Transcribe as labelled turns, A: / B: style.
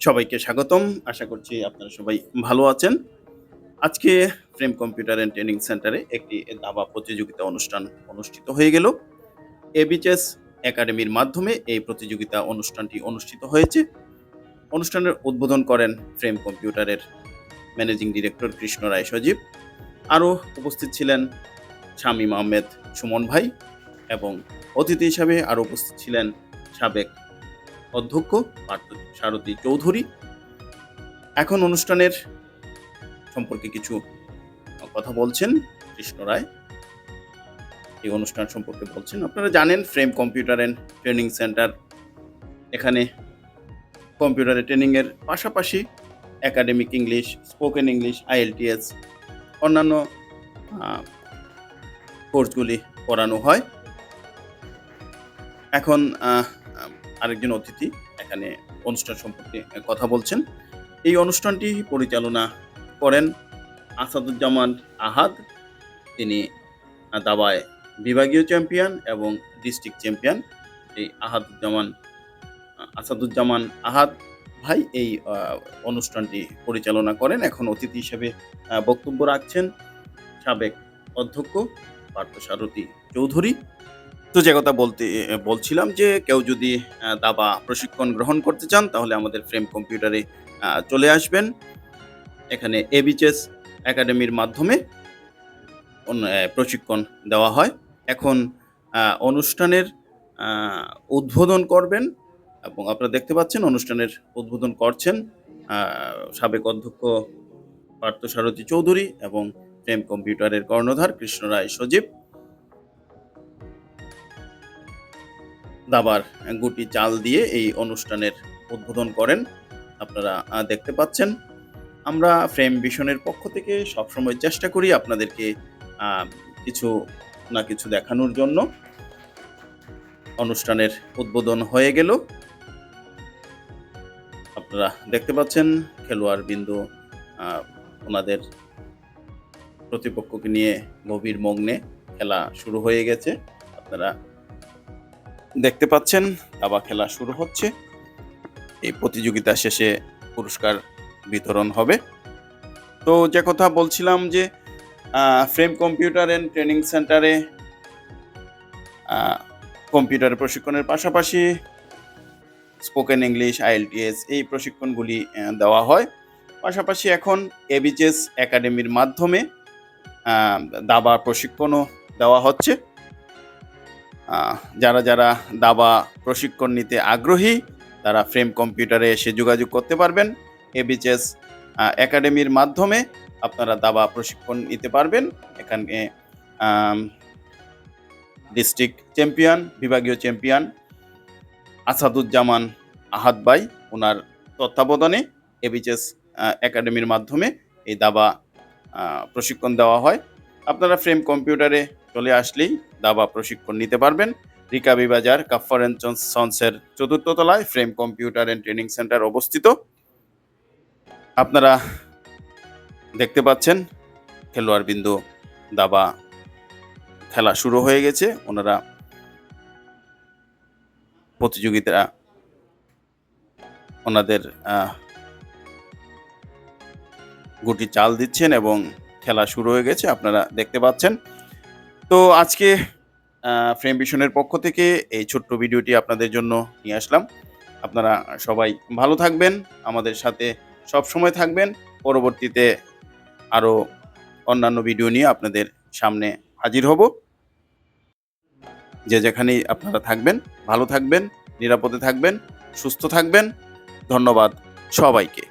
A: সবাইকে স্বাগতম। আশা করছি আপনারা সবাই ভালো আছেন। আজকে ফ্রেম কম্পিউটার অ্যান্ড ট্রেনিং সেন্টারে একটি দাবা প্রতিযোগিতা অনুষ্ঠান অনুষ্ঠিত হয়ে গেল। এবিচএস একাডেমির মাধ্যমে এই প্রতিযোগিতা অনুষ্ঠানটি অনুষ্ঠিত হয়েছে। অনুষ্ঠানের উদ্বোধন করেন ফ্রেম কম্পিউটারের ম্যানেজিং ডিরেক্টর কৃষ্ণ রায় সজীব। আরও উপস্থিত ছিলেন শামীম আহমেদ সুমন ভাই এবং অতিথি হিসাবে আরও উপস্থিত ছিলেন সাবেক অধ্যক্ষ পার্থ সারথী চৌধুরী। এখন অনুষ্ঠানের সম্পর্কে কিছু কথা বলছেন কৃষ্ণ রায়। এই অনুষ্ঠান সম্পর্কে বলছেন, আপনারা জানেন frame computer and training centre. এখানে কম্পিউটারে ট্রেনিংয়ের পাশাপাশি academic English spoken English IELTS অন্যান্য কোর্সগুলি করানো হয়। এখন আরেকজন অতিথি এখানে অনুষ্ঠান সম্পর্কে কথা বলছেন। এই অনুষ্ঠানটি পরিচালনা করেন আসাদুজ্জামান আহাদ। তিনি দাবায় বিভাগীয় চ্যাম্পিয়ন এবং ডিস্ট্রিক্ট চ্যাম্পিয়ন। এই আহাদুজ্জামান, আসাদুজ্জামান আহাদ ভাই এই অনুষ্ঠানটি পরিচালনা করেন। এখন অতিথি হিসেবে বক্তব্য রাখছেন সাবেক অধ্যক্ষ পার্থসারথী চৌধুরী। তো যে কথা বলতে, বলছিলাম যে কেউ যদি দাবা প্রশিক্ষণ গ্রহণ করতে চান, তাহলে আমাদের ফ্রেম কম্পিউটারে চলে আসবেন। এখানে এবিচএস একাডেমির মাধ্যমে প্রশিক্ষণ দেওয়া হয়। এখন অনুষ্ঠানের উদ্বোধন করবেন এবং আপনারা দেখতে পাচ্ছেন অনুষ্ঠানের উদ্বোধন করছেন সাবেক অধ্যক্ষ পার্থসারথী চৌধুরী এবং ফ্রেম কম্পিউটারের কর্ণধার কৃষ্ণ রায় সজীব। দাবার গুটি চাল দিয়ে এই অনুষ্ঠানের উদ্বোধন করেন। আপনারা দেখতে পাচ্ছেন। আমরা ফ্রেম ভিশনের পক্ষ থেকে সবসময় চেষ্টা করি আপনাদেরকে কিছু না কিছু দেখানোর জন্য। অনুষ্ঠানের উদ্বোধন হয়ে গেল। আপনারা দেখতে পাচ্ছেন, খেলোয়াড় বিন্দু ওনাদের প্রতিপক্ষকে নিয়ে গভীর মগ্নে খেলা শুরু হয়ে গেছে। আপনারা দেখতে পাচ্ছেন, দাবা খেলা শুরু হচ্ছে। এই প্রতিযোগিতা শেষে পুরস্কার বিতরণ হবে। তো যে কথা বলছিলাম যে ফ্রেম কম্পিউটার অ্যান্ড ট্রেনিং সেন্টারে কম্পিউটার প্রশিক্ষণের পাশাপাশি স্পোকেন ইংলিশ আইএলটিএস এই প্রশিক্ষণগুলি দেওয়া হয়। পাশাপাশি এখন এবিচএস একাডেমির মাধ্যমে দাবা প্রশিক্ষণও দেওয়া হচ্ছে। যারা যারা দাবা প্রশিক্ষণ নিতে আগ্রহী, তারা ফ্রেম কম্পিউটারে এসে যোগাযোগ করতে পারবেন। এবিচএস একাডেমির মাধ্যমে আপনারা দাবা প্রশিক্ষণ নিতে পারবেন। এখানে ডিস্ট্রিক্ট চ্যাম্পিয়ন, বিভাগীয় চ্যাম্পিয়ন আসাদুজ্জামান আহাদ ভাই, ওনার তত্ত্বাবধানে এবিচএস একাডেমির মাধ্যমে এই দাবা প্রশিক্ষণ দেওয়া হয়। আপনারা ফ্রেম কম্পিউটারে চলে আসলেই দাবা প্রশিক্ষণ নিতে পারবেন। রিকাবি বাজার কাফার সন্সের চতুর্থ তলায় frame computer and training centre অবস্থিত। আপনারা দেখতে পাচ্ছেন, খেলোয়াড় বিন্দু দাবা খেলা শুরু হয়ে গেছে। ওনারা প্রতিযোগিতা ওনাদের গুটি চাল দিচ্ছেন এবং খেলা শুরু হয়ে গেছে। আপনারা দেখতে পাচ্ছেন তো আজকে ফ্রেম ভিশনের পক্ষ থেকে এই ছোট্ট ভিডিওটি আপনাদের জন্য নিয়ে আসলাম। আপনারা সবাই ভালো থাকবেন, আমাদের সাথে সব সময় থাকবেন। পরবর্তীতে আরও অন্যান্য ভিডিও নিয়ে আপনাদের সামনে হাজির হব। যে যেখানেই আপনারা থাকবেন, ভালো থাকবেন, নিরাপদে থাকবেন, সুস্থ থাকবেন। ধন্যবাদ সবাইকে।